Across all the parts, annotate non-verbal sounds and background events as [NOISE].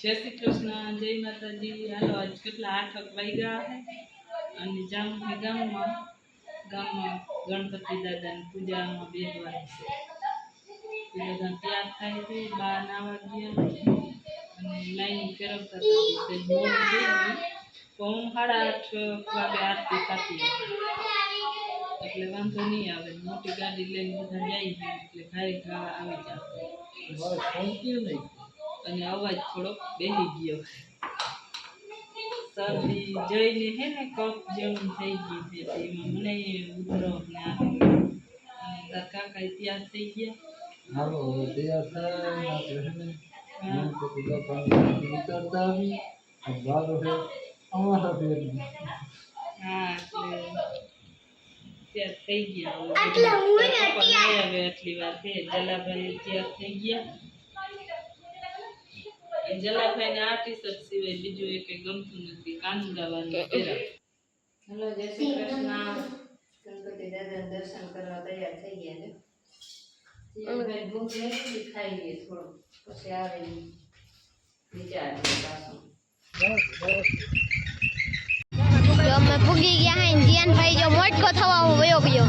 જય શ્રી કૃષ્ણ જય માતાજી હાલો આજ કેટલા આઠક વાગ્યા છે અને જામફળી ગામમાં ગામમાં ગણપતિ દાદાની પૂજામાં બેસવાની છે એ બધા તૈયાર થાય છે બા નાવા ગયા અને લાઈન ફેરવતા હતા તે મોડું થઈ ગયું પણ સાડા આઠ વાગે આરતી થતી હતી એટલે વાંધો નહીં આવે, મોટી ગાડી લઈને બધા જાય છે, એટલે ઘારી ઘા આવી જાય અને અવાજ થોડોક બેસી ગયો. શરદી જઈને હે ને કપ જેવું થઈ ગયું છે એમાં મને ઉતરો ને અને તાર કાકા તૈયાર થઈ ગયા? હાલો તૈયાર થાય એટલે વાર છે જલાભાઈ તૈયાર થઈ ગયા. એ જલાભાઈ ને આ ટી શર્ટ સિવાય બીજું એક ગમતું નથી કાનું ગાવાનું હેલો જય શ્રી કૃષ્ણ. ગણપતિ દાદાના દર્શન કરવા તૈયાર થઈ ગયા છે. જીવનભાઈ ભૂખ ખાઈ લઈએ થોડું પછી આવે વિચાર પાછું. અમે ભૂગી ગયા હે જીયાનભાઈ જો મોટકો થવા હું વયો ગયો.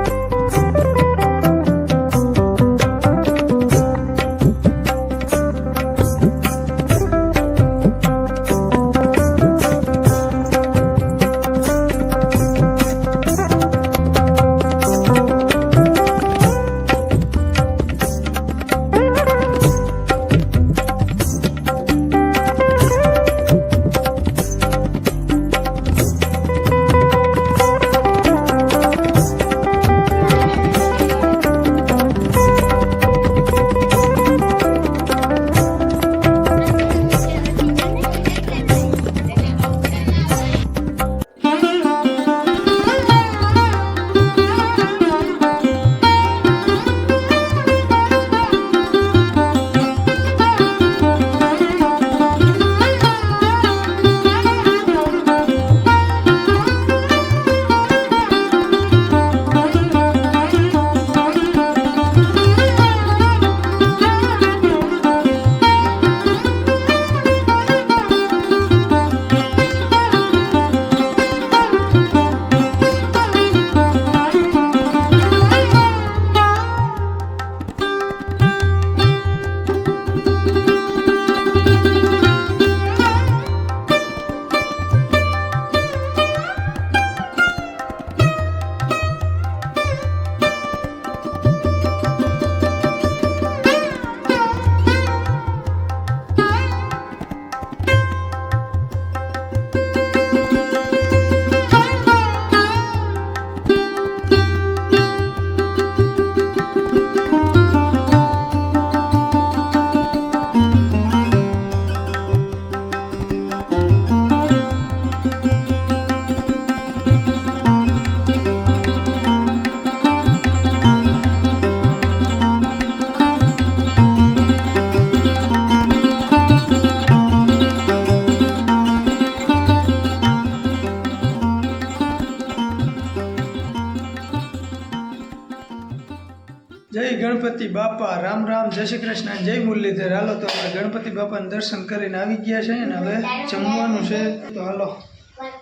જય શ્રી કૃષ્ણ જય મુરલીધર. હાલો તો આપણે ગણપતિ બાપાના દર્શન કરીને આવી ગયા છે ને હવે જમવાનું છે. તો હાલો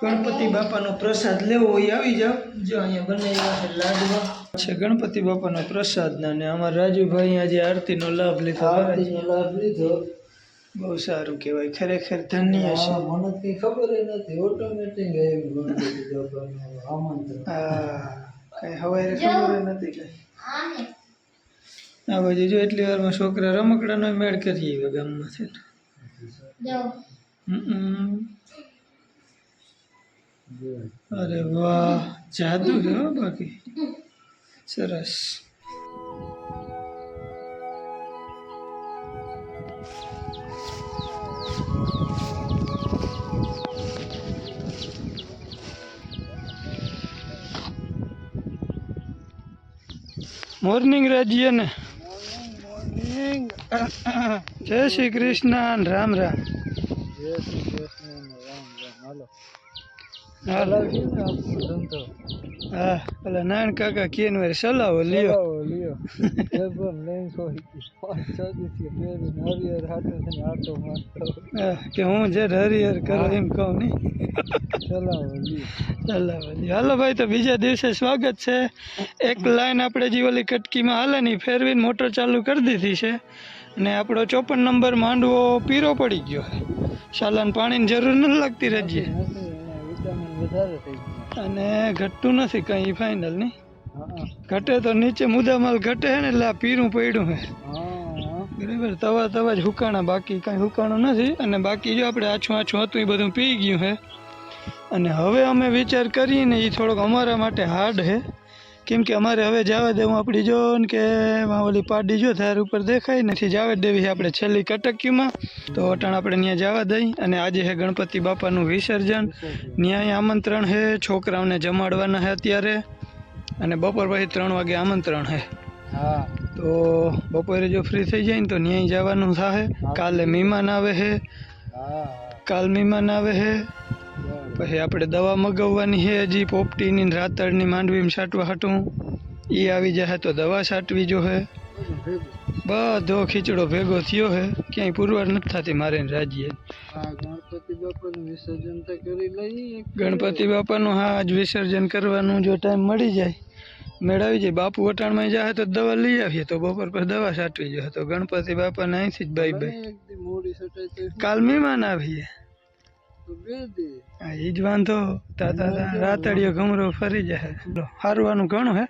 ગણપતિ બાપાનો પ્રસાદ લેવો હોય આવી જાવ જો અહીંયા બનાવ્યા છે લાડવા. છે ગણપતિ બાપાનો પ્રસાદ ના અમારા રાજુભાઈ આજે આરતીનો લાભ લીધો. આરતીનો લાભ લીધો. બહુ સારું કહેવાય ખરેખર ધન્ય છે. મને કઈ ખબર નથી. ઓટોમેટિક ગણપતિ બાપાનું આમંત્રણ. હા કઈ હવારે ખબર નથી કઈ. આ બાજુ જો એટલી વારમાં છોકરા રમકડાનો મેળ કરીએ આવ્યો ગામમાંથી અરે વાહ જાદુ છે હો બાકી. સરસ. મોર્નિંગ રાજ્યને ને. જય શ્રી કૃષ્ણ રામ રામ. જય શ્રી કૃષ્ણ રામ રામ. હાલો. હાલો. ધંધો. હા એટલે નારાયણ કાકા કેન વાર ચલાવો લ્યો લ્યો જબર લઈને કોઈ છ હરિહર હાથે થઈને આટો મારતો કે હું જે હરિહર કરો એમ કહું નહીં ચલાવો લ્યો ચલાવો લ્યો હાલો ભાઈ તો બીજા દિવસે સ્વાગત છે. એક લાઈન આપણે જે ઓલી કટકીમાં હાલે નહીં ફેરવીને મોટર ચાલુ કરી દીધી છે. અને આપણો ચોપન નંબર માંડવો પીરો પડી ગયો. શાલાને પાણીની જરૂર નથી લાગતી રજીએ. વિટામિન વધારે થઈ ગયા. અને ઘટતું નથી કંઈ ફાઇનલ નહીં ઘટે તો નીચે મુદ્દામાલ ઘટે હે ને એટલે આ પીરું પડ્યું હે હા. બરાબર તવા તવા જ હુકાણા બાકી કાંઈ હુકાણું નથી. અને બાકી જો આપણે આછું આછું હતું એ બધું પી ગયું હે અને હવે અમે વિચાર કરીને એ થોડોક અમારા માટે હાર્ડ છે. કેમ કે અમારે હવે જાવા દેવું આપણી જો ને કે ઓલી પાડી જો થાર ઉપર દેખાય નથી જાવા દેવી છે આપણે છેલ્લી કટકીમાં તો અટાણ આપણે ત્યાં જવા દઈ અને આજે હે ગણપતિ બાપાનું વિસર્જન. ન્યાય આમંત્રણ છે છોકરાઓને જમાડવાના હે અત્યારે. અને બપોર પછી ત્રણ વાગે આમંત્રણ છે. હા. તો બપોરે જો ફ્રી થઈ જાય ને તો ન્યાય જવાનું થાય કાલે મહેમાન આવે છે. હા. કાલ મહેમાન આવે છે. પછી આપણે દવા મગાવવાની છે હજી પોપટીની રાતળની માંડવીમાં છાંટવા હાટું. એ આવી જાય તો દવા છાંટવી જો હે. બધો ખીચડો ભેગો થયો હે. ક્યાંય પુરવાર નથી થતી મારે રાજીએ. રાજ્ય ગણપતિ બાપાનું હા આજ વિસર્જન કરવાનું જો ટાઈમ મળી જાય મેળવી જાય. બાપુ વટાણમાં જાય તો દવા લઈ આવીએ તો બપોર પર દવા છાંટવી જોઈએ. તો ગણપતિ બાપાને અહીંથી જ બાય બાય કાલ મહેમાન આવીએ. તો બે દી હા એ જ વાંધો તાતા રાતડિયો ઘમરો ફરી જાય લો, હારવાનું ઘણું હે.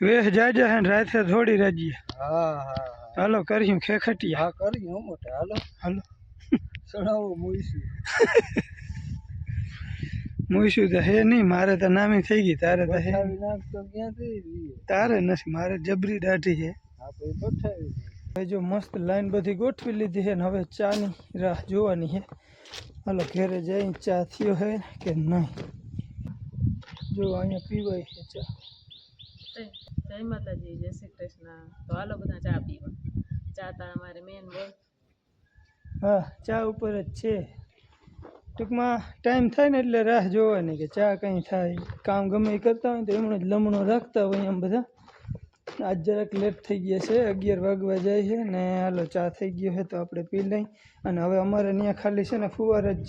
વેહ જાજા હે ને રાતે થોડી રાજીએ. હા હા હા. હાલો કર્યું ખેખટિયા. હા કરી હો મોટા. હાલો. હાલો. ચડાવો મૂઈશું [LAUGHS] મૂઈશું તો હે નહીં મારે તો નામી થઈ ગઈ તારે તો હે બઠાવી નાખ તો ક્યાંથી લઈએ તારે નથી મારે જબરી દાઢી છે હા પછી બઠાવી દઈએ. હવે જો મસ્ત લાઈન બધી ગોઠવી લીધી છે ને હવે ચાની રાહ જોવાની છે હાલો ઘેરે જઈ ચા થયો હે કે નહીં જો અહીંયા પીવાય છે ચા જય માતાજી જય શ્રી કૃષ્ણ તો હાલો બધા ચા પીવા ચા તા અમારે મેન બોલ હા ચા ઉપર જ છે ટૂંકમાં ટાઈમ થાય ને એટલે રાહ જોવાની કે ચા કંઈ થાય કામ ગમે એ કરતા હોય તો એમણે જ લમણો રાખતા હોય એમ બધા આજ જરાક લેટ થઈ ગયા છે, અગિયાર વાગવા જાય છે ને હાલો ચા થઈ ગયો છે તો આપણે પી લઈ. અને હવે અમારે ત્યાં ખાલી છે ને ફુવારા જ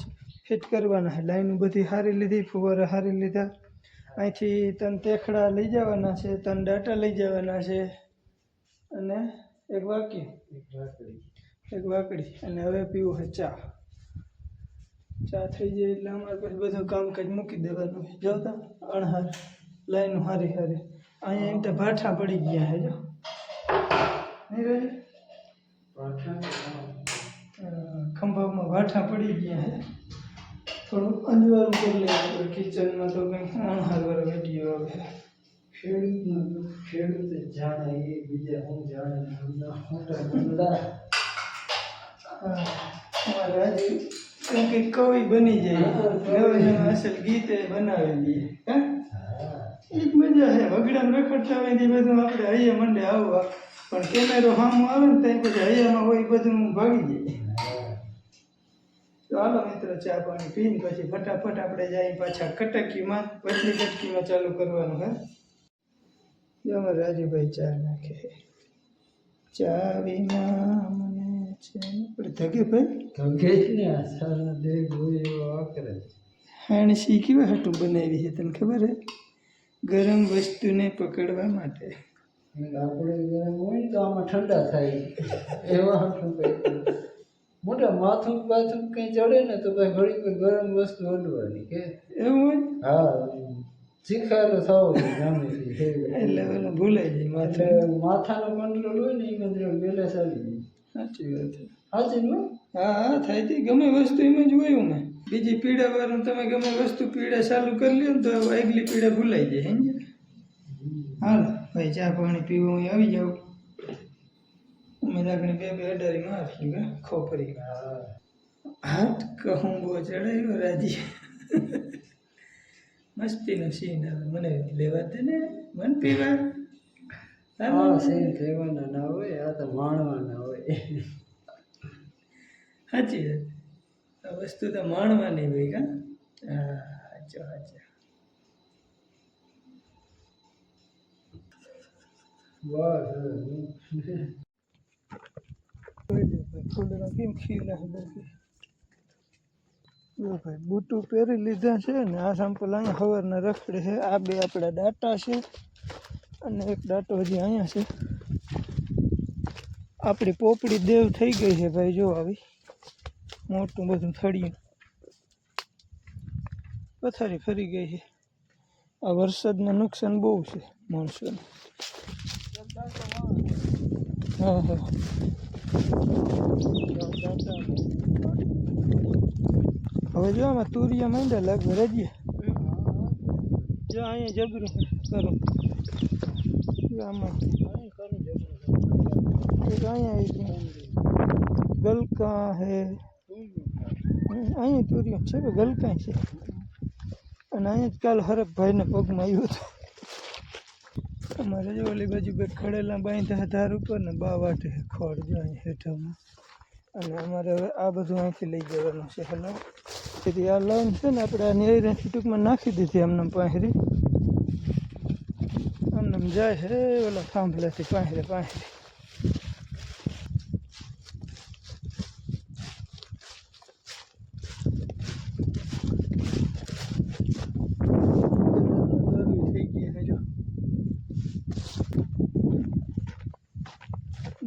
ફિટ કરવાના છે. લાઈન બધી હારી લીધી, ફુવારા હારી લીધા. અહીંથી તન તેખડા લઈ જવાના છે, તન ડાટા લઈ જવાના છે. અને એક વાકી એક વાકડી. અને હવે પીવું છે ચા. ચા થઈ જાય એટલે અમારે પછી બધું કામકાજ મૂકી દેવાનું જોતા અણહાર, લાઈન હારી હારી. અહીંયા એમ તો ભાઠા પડી ગયા છે જો. ખંભામાં ભાઠા પડી ગયા છે. થોડું અંજવાળું કરી લઈએ કિચનમાં તો કંઈ અણહાર વાળો વીડિયો આવે. ખેડૂત ખેડૂત જાણે એ બીજા હું જાણે કંઈક કવિ બની જાય. અસલ ગીતે બનાવેલી હા? એ જ મજા છે. વગડામાં રખડતા હોય એ બધું આપણે હૈયા મંડે આવવા. પણ કેમેરો સામો આવે ને ત્યાં પછી હૈયામાં હોય એ બધું ભાગી જાય તો હાલો મિત્રો ચા પાણી પીને પછી ફટાફટ આપણે જાય પાછા કટકીમાં પછી કટકીમાં ચાલુ કરવાનું હે? જો અમારે રાજુભાઈ ચા નાખે. ચા વિના મને છે આપણે ધગે ભાઈ? ધગે જ ને આ સારા દેહ હોય એવો આકરે હાણસી કેવા હાટું બનાવી છે તને ખબર હે? ગરમ વસ્તુને પકડવા માટે. આપણે ગરમ હોય તો આમાં ઠંડા થાય. એવા મોટા માથું બાથું કંઈ ચડે ને તો ભાઈ ઘડી ગરમ વસ્તુ અડવાની કે? એવું હા શીખાયેલો થવો છે. એટલે ઓલા ભૂલાઈ જાય માથે માથાનો. કંટ્રોલ હોય ને એ કંટ્રોલ બેલેન્સ આવી જાય. સાચી વાત છે. સાચી હા હા થાય તે ગમે વસ્તુ એમ જ હોય બીજી પીડા વાળું તમે ગમે વસ્તુ પીડા ચાલુ કરી લ્યો ને તો આગલી પીડા ભૂલાઈ જાય સમજે હાલ ભાઈ ચા પાણી પીવું હું આવી જાઉં. અમે લાગણી બે બે અડારી મારી કા ખોપરી. હાથ કહું બહુ ચડાવ્યો રાજી. મસ્તીનો સીન આવે મને લેવા દે ને મન પીવા. હા સીન ના હોય આ તો માણવાના હોય. સાચી વાત. વસ્તુ તો માણવાની હોય કા? હા સાચો સાચો બસ કેમ ખીલા બધા જો ભાઈ બૂટું પહેરી લીધા છે ને આ સેમ્પલ અહીંયા ખબરના રખડે છે. આ બે આપણા ડાટા છે અને એક ડાટો હજી અહીંયા છે. આપણી પોપડી દેવ થઈ ગઈ છે ભાઈ જો આવી. મોટું બધું થળિયું. પથારી ફરી ગઈ છે. આ વરસાદનું નુકસાન બહુ છે મોણસોને. હા હા. હવે જો આમાં તુરિયા માંડ્યા લાગે રજીએ જો અહીંયા જબરું છે કરું. જો આમાં. એક અહીંયા એક ગલકા હે હમ, અહીંયા તુરિયા છે કે ગલકા છે? અને અહીંયા જ કાલ હરફભાઈને પગમાં આવ્યું હતું. અમારે જો ઓલી બાજુ બે ખડેલા બાંધ્યા ધાર ઉપર ને બા વાટે ખોડ જો અહીં હેઠળમાં. અને અમારે હવે આ બધું અહીંથી લઈ જવાનું છે. હલો તેથી આ લાઈન છે ને આપણે આ નેરીથી ટૂંકમાં નાખી દીધી એમને પાંહરી. આમને જાય હે, ઓલા થાંભલેથી પાંહરે પાંહરે થઈ ગઈ છે જો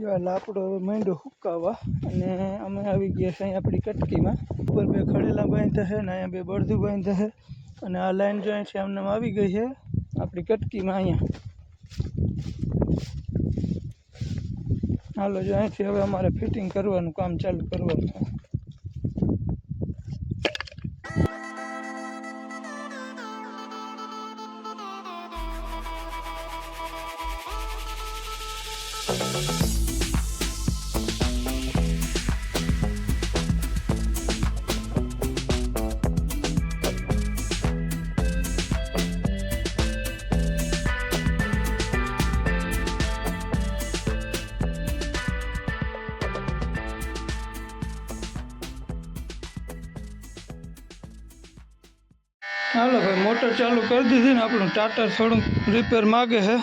જો આ લાકડો હવે માંડ્યો હુકાવા અને અમે આવી ગયા છે અહીં આપણી કટકીમાં. ઉપર બે ખડેલા બાંધ્યા છે ને અહીંયા બે બળદું બાંધ્યા છે અને આ લાઈન જોઈન્ટ છે આમને આવી ગઈ છે આપણી કટકીમાં અહીંયા. હાલો જો અહીંથી હવે અમારે ફિટિંગ કરવાનું, કામ ચાલુ કરવાનું. હાલો ભાઈ મોટર ચાલુ કરી દીધી ને આપણું ટાટર થોડું રિપેર માગે છે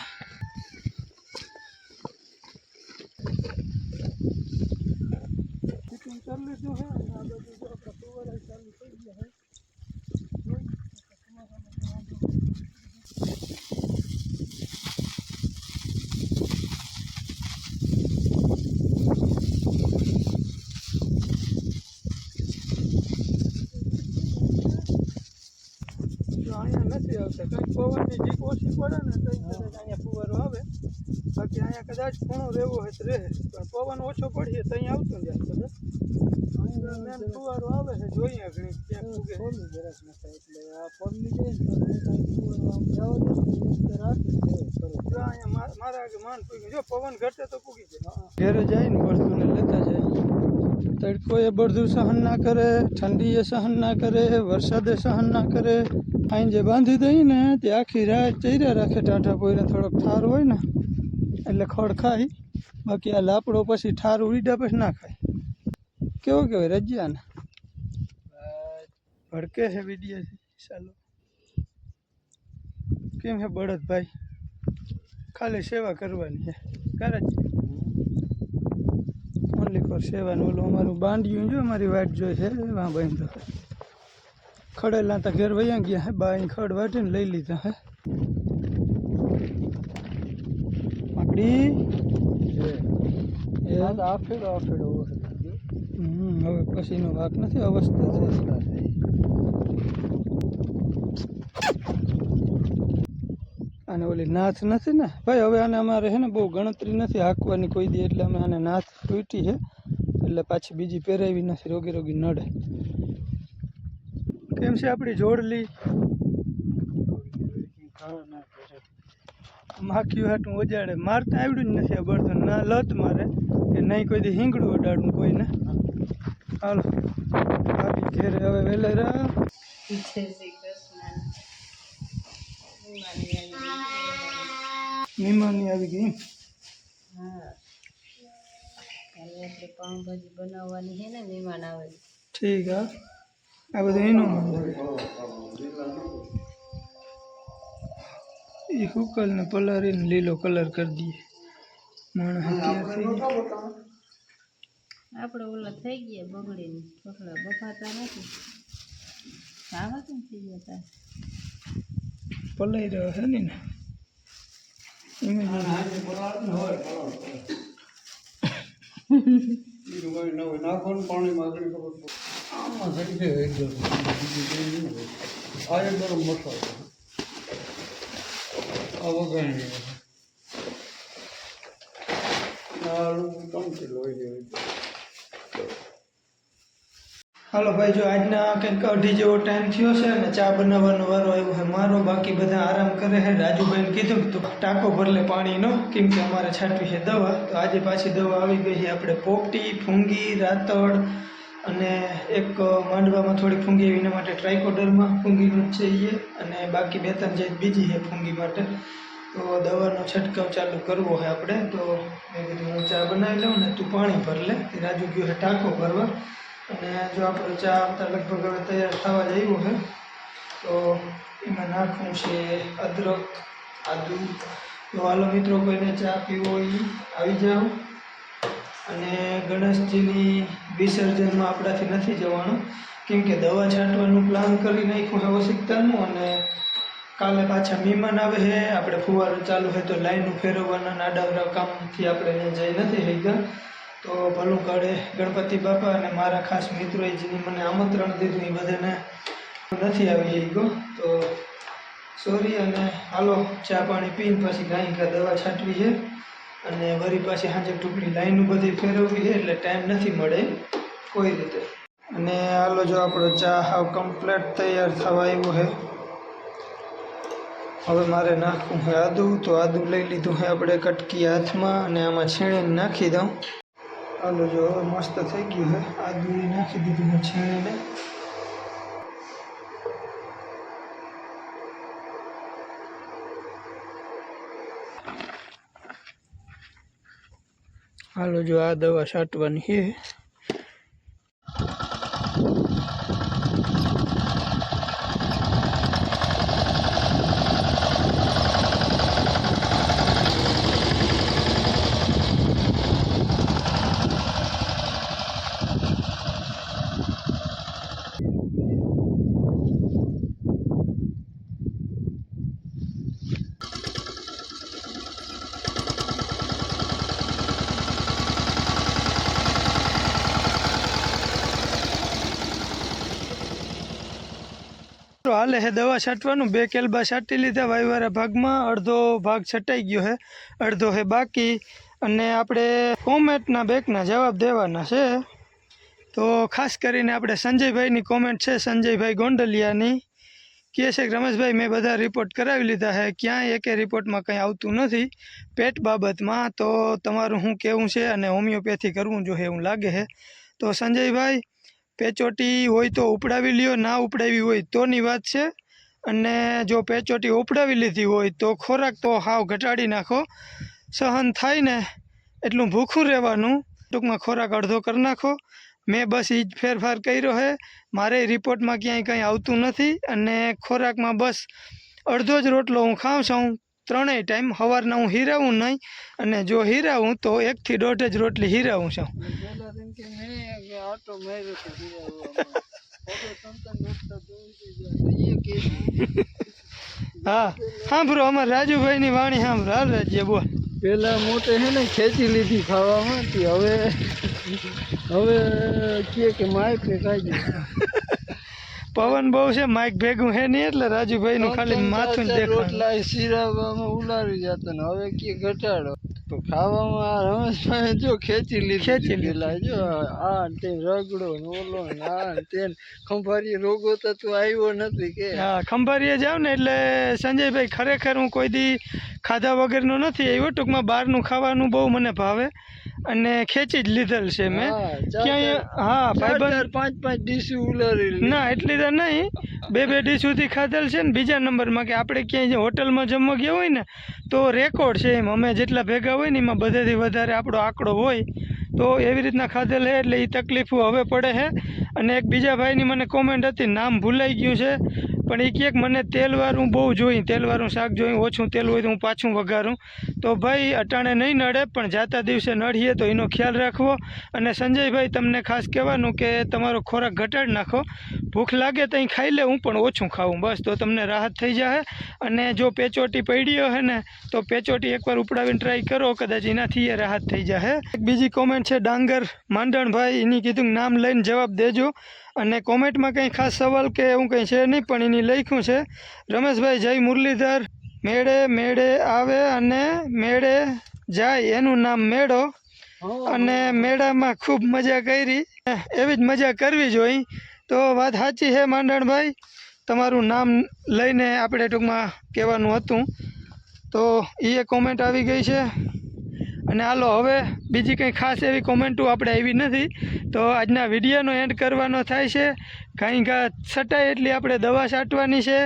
ફિટિંગ કરી લીધું છે અને આ બાજુ જો આપણા ફુવારા ચાલુ થઈ ગયા છે જો અહીંયા નથી આવતા કંઈક પવનની જીક ઓછી પડે ને તો કદાચ અહીંયા ફુવારો આવે બાકી અહીંયા કદાચ ખૂણો રહેવો હોય તો રહે પણ પવન ઓછો પડીએ તો અહીંયા આવતું જાય કદાચ અહીંયા મેન ફુવારો આવે છે જોઈએ ઘણી ક્યાંક ઉગે. એટલે આ પગની જાય ને તો એ કાંઈ ફુવારો આમ જવા દે ને તો રાખી દે. ખરો. જો અહીંયા મા- મારા આગળ માન પૂગ્યું. જો પવન ઘટે તો પૂગી જાય. ઘેરે જાય ને બળદુને લેતા જાય. તડકો એ બળદું સહન ના કરે ઠંડી એ સહન ના કરે વરસાદે સહન ના કરે. અહીં જે બાંધી દઈ ને તે આખી રાત ચર્યા રાખે. ટાટા પોઈને થોડોક ઠાર હોય ને. એટલે ખડ ખાય બાકી આ લાપડો પછી ઠાર ઉડીડા પછી ના ખાય. કેવો કહેવાય રજિયા ને ભડકે છે વીડિયો ચાલો. કેમ હે બળદ ભાઈ ખાલી સેવા કરવાની છે. કરે જ ઓનલી ફોર સેવાનું. ઓલું અમારું બાંડિયું જો અમારી વાટ જોઈ છે. એમાં બાંધો ખડેલા તો ઘેર વયા ગયા હે બા અહીં ખડ વાટીને લઈ લીધા હે તો આફેડો આફેડો હવે પછીનો વાક નથી અવસ્થા છે અને ઓલી નાથ નથી ને ભાઈ હવે આને અમારે છે ને બહુ ગણતરી નથી હાંકવાની કોઈ દી એટલે અમે આને નાથ તૂટી છે એટલે પાછી બીજી પહેરાવી નથી રોગી રોગી નડે. કેમ છે આપણી જોડલી? માખ્યું હાટું ઓજાડે. મારતા આવડ્યું જ નથી આ બળતણ ના લત મારે. કે નહીં કોઈ દી હિંગડું ઉડાડું કોઈને. હાલો. આવી ઘેરે હવે વેલેરા ભગવાનની આવી ગઈ. હા. આપણે પાઉંભાજી બનાવવાની છે ને મહેમાન આવે. ઠીક હા. આ બધું એનું એ હુકલ ને પલારીને લીલો કલર કરી દઈએ. માણસ આપણે ઓલા થઈ ગયા બગડીને. ઢોકળા બફાતા નથી. ખાવા કેમ થઈ ગયા તા પલાઈ રહ્યો છે ને એમાં આમાં થઈ જાય એકદમ. આ એક ગરમ મસાલો. જાય હાલો ભાઈ, જો આજના કંઈક અઢી જેવો ટાઈમ થયો છે અને ચા બનાવવાનો વારો આવ્યો છે મારો, બાકી બધા આરામ કરે છે. રાજુભાઈને કીધું તો ટાંકો ભરલે પાણીનો કેમ કે અમારે છાંટવી છે દવા. તો આજે પાછી દવા આવી ગઈ છે. આપણે પોપટી, ફૂંગી રાતડ અને એક માંડવામાં થોડી ફૂંગી એના માટે ટ્રાઇકોડરમાં ફૂંગીનું છે એ અને બાકી બે ત્રણ જે બીજી છે ફૂંગી માટે, તો દવાનો છંટકાવ ચાલુ કરવો હોય આપણે. તો મેં કીધું હું ચા બનાવી લઉં ને તું પાણી ભર લે. રાજુ ગયો છે ટાંકો ભરવા. અને જો આપણો ચા આવતા લગભગ હવે તૈયાર થવા જ આવ્યો છે તો એમાં નાખવું છે અદરક, આદુ. તો હાલો મિત્રો કોઈને ચા પીવો હોય આવી જાઓ. અને ગણેશજીની વિસર્જનમાં આપણાથી નથી જવાનું, કેમ કે દવા છાંટવાનું પ્લાન કરી નાખ્યું છે ઓશિકતાનું અને કાલે પાછા મહેમાન આવે છે, આપણે ફુવારો ચાલુ છે તો લાઈનનું ફેરવવાના નાડાવરા કામથી આપણે જઈ નથી થઈ તો ભલું કાળે ગણપતિ બાપા અને મારા ખાસ મિત્રોએ જેને મને આમંત્રણ દીધું, એ બધાને નથી આવી ગયો તો સોરી અને હાલો ચા પાણી પીને પછી ગાયિકા દવા છાંટવી છે. અને વરી પાછી સાંજે ટૂંકની લાઈન બધી ફેરવવી છે એટલે ટાઈમ નથી મળે કોઈ રીતે. અને હાલો જો આપણો ચા હાવ કમ્પ્લેટ તૈયાર થવા આવ્યો છે. હવે મારે નાખવું છે આદું, તો આદું લઈ લીધું છે આપણે કટકી હાથમાં અને આમાં છીણીને નાખી દઉં. હાલો જો હવે મસ્ત થઈ ગયું છે. આદું નાખી દીધું છે છીણીને. હાલો જો આ દવા છાંટવાની છે. હાલે હે, દવા છાંટવાનું. બે કેલબા છાંટી લીધા, વાયવારા ભાગમાં. અડધો ભાગ છટાઈ ગયો છે અડધો છે બાકી. અને આપણે કોમેન્ટના બેકના જવાબ દેવાના છે. તો ખાસ કરીને આપણે સંજયભાઈની કોમેન્ટ છે, સંજયભાઈ ગોંડલિયાની. કહે છે કે, રમેશભાઈ, મેં બધા રિપોર્ટ કરાવી લીધા છે ક્યાંય એકે રિપોર્ટમાં કંઈ આવતું નથી. પેટ બાબતમાં તો તમારું શું કહેવું છે અને હોમિયોપેથી કરવું જોઈએ એવું લાગે છે તો સંજયભાઈ પેચોટી હોય તો ઉપડાવી લ્યો, ના ઉપડાવી હોય તોની વાત છે. અને જો પેચોટી ઉપડાવી લીધી હોય તો ખોરાક તો હાવ ઘટાડી નાખો. સહન થાય ને એટલું ભૂખું રહેવાનું. ટૂંકમાં ખોરાક અડધો કરી નાખો. મેં બસ એ જ ફેરફાર કર્યો છે મારે રિપોર્ટમાં ક્યાંય કંઈ આવતું નથી. અને ખોરાકમાં બસ અડધો જ રોટલો હું ખાઉં છું. ત્રણેય ટાઈમ સવારના હું હીરાવું નહીં અને જો હીરાવું તો એકથી દોઢ જ રોટલી હીરાવું છું. હા સાંભળો અમારે રાજુભાઈની વાણી સાંભળો હાલ રાજ્ય બોલ. પેલા મોટે હે ને ખેંચી લીધી ખાવામાં હવે હવે કે માય કે જાય પવન બહુ છે માઇક ભેગું હે નહીં એટલે રાજુભાઈ નું ખાલી માથું દેખાય રોટલા શીરાવામાં ઉલારી જતો ને હવે કે ઘટાડો? તો ખાવામાં રમેશભાઈ જો ખેંચી લીધી ખેંચી લીધા. જો આ તે રગડો ઓલો ને આ તે. ખંભારી રોગો તો તું આવ્યો નથી કે. હા ખંભારીએ જાવ ને એટલે સંજયભાઈ ખરેખર હું કોઈ દી ખાધા વગરનો નથી આવ્યો ટૂંકમાં બહારનું ખાવાનું બહુ મને ભાવે. અને ખેંચી જ લીધેલ છે મેં. ક્યાંય હા ભાઈબંધ પાંચ પાંચ ડીશ ઉલારી ના એટલી તો નહીં. બે બે ડીશ સુધી ખાધેલ છે ને બીજા નંબરમાં કે આપણે ક્યાંય હોટલમાં જમવા ગયા હોય ને તો રેકોર્ડ છે એમ. અમે જેટલા ભેગા હોય ને એમાં બધેથી વધારે આપણો આંકડો હોય. તો એવી રીતના ખાધેલ છે એટલે એ તકલીફો હવે પડે છે. અને એક બીજા ભાઈની મને કોમેન્ટ હતી, નામ ભૂલાઈ ગયું છે, પણ એ ક્યાંક મને તેલવાળું બહુ જોઈ તેલવાળું શાક જોઈ ઓછું તેલ હોય તો હું પાછું વઘારું. તો ભાઈ અટાણે નહીં નડે, પણ જાતા દિવસે નડીએ તો એનો ખ્યાલ રાખવો. અને સંજયભાઈ તમને ખાસ કહેવાનું કે તમારો ખોરાક ઘટાડી નાખો. ભૂખ લાગે તો ખાઈ લેવું પણ ઓછું ખાવું બસ, તો તમને રાહત થઈ જાય અને જો પેચોટી પડી હે ને, તો પેચોટી એકવાર ઉપડાવીને ટ્રાય કરો, કદાચ એનાથી એ રાહત થઈ જાય એક બીજી કોમેન્ટ છે, ડાંગર માંડણભાઈ, એની કીધું નામ લઈને જવાબ દેજો. અને કોમેન્ટમાં કંઈ ખાસ સવાલ કે એવું કંઈ છે નહીં, પણ એની લખ્યું છે, રમેશભાઈ જય મુરલીધર, મેળે મેળે આવે અને મેળે જાય. એનું નામ મેળો. અને મેળામાં ખૂબ મજા કરી. એવી જ મજા કરવી જોઈએ તો વાત સાચી છે, માંડણભાઈ? તમારું નામ લઈને આપણે ટૂંકમાં કહેવાનું હતું. તો એ કોમેન્ટ આવી ગઈ છે. અને હાલો, હવે બીજી કંઈ ખાસ એવી કોમેન્ટો આપણે આવી નથી. તો આજના વિડીયોનો એન્ડ કરવાનો થાય છે. કાંઈ ઘા છટાય એટલી આપણે દવા છાંટવાની છે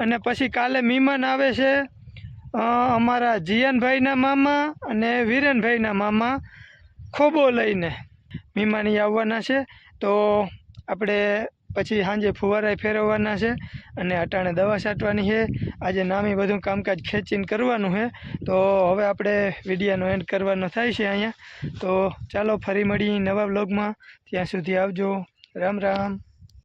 અને પછી કાલે મહેમાન આવે છે. અમારા જીયનભાઈના મામા અને વિરેનભાઈના મામા ખોબો લઈને મહેમાની આવવાના છે. તો આપણે પછી સાંજે ફુવારાએ ફેરવવાના છે અને અટાણે દવા છાંટવાની છે. આજે નામી બધું કામકાજ ખેંચીને કરવાનું છે. તો હવે આપણે વિડીયાનો એન્ડ કરવાનો થાય છે અહીંયા. તો ચાલો ફરી મળી નવા બ્લોગમાં ત્યાં સુધી આવજો. રામ રામ.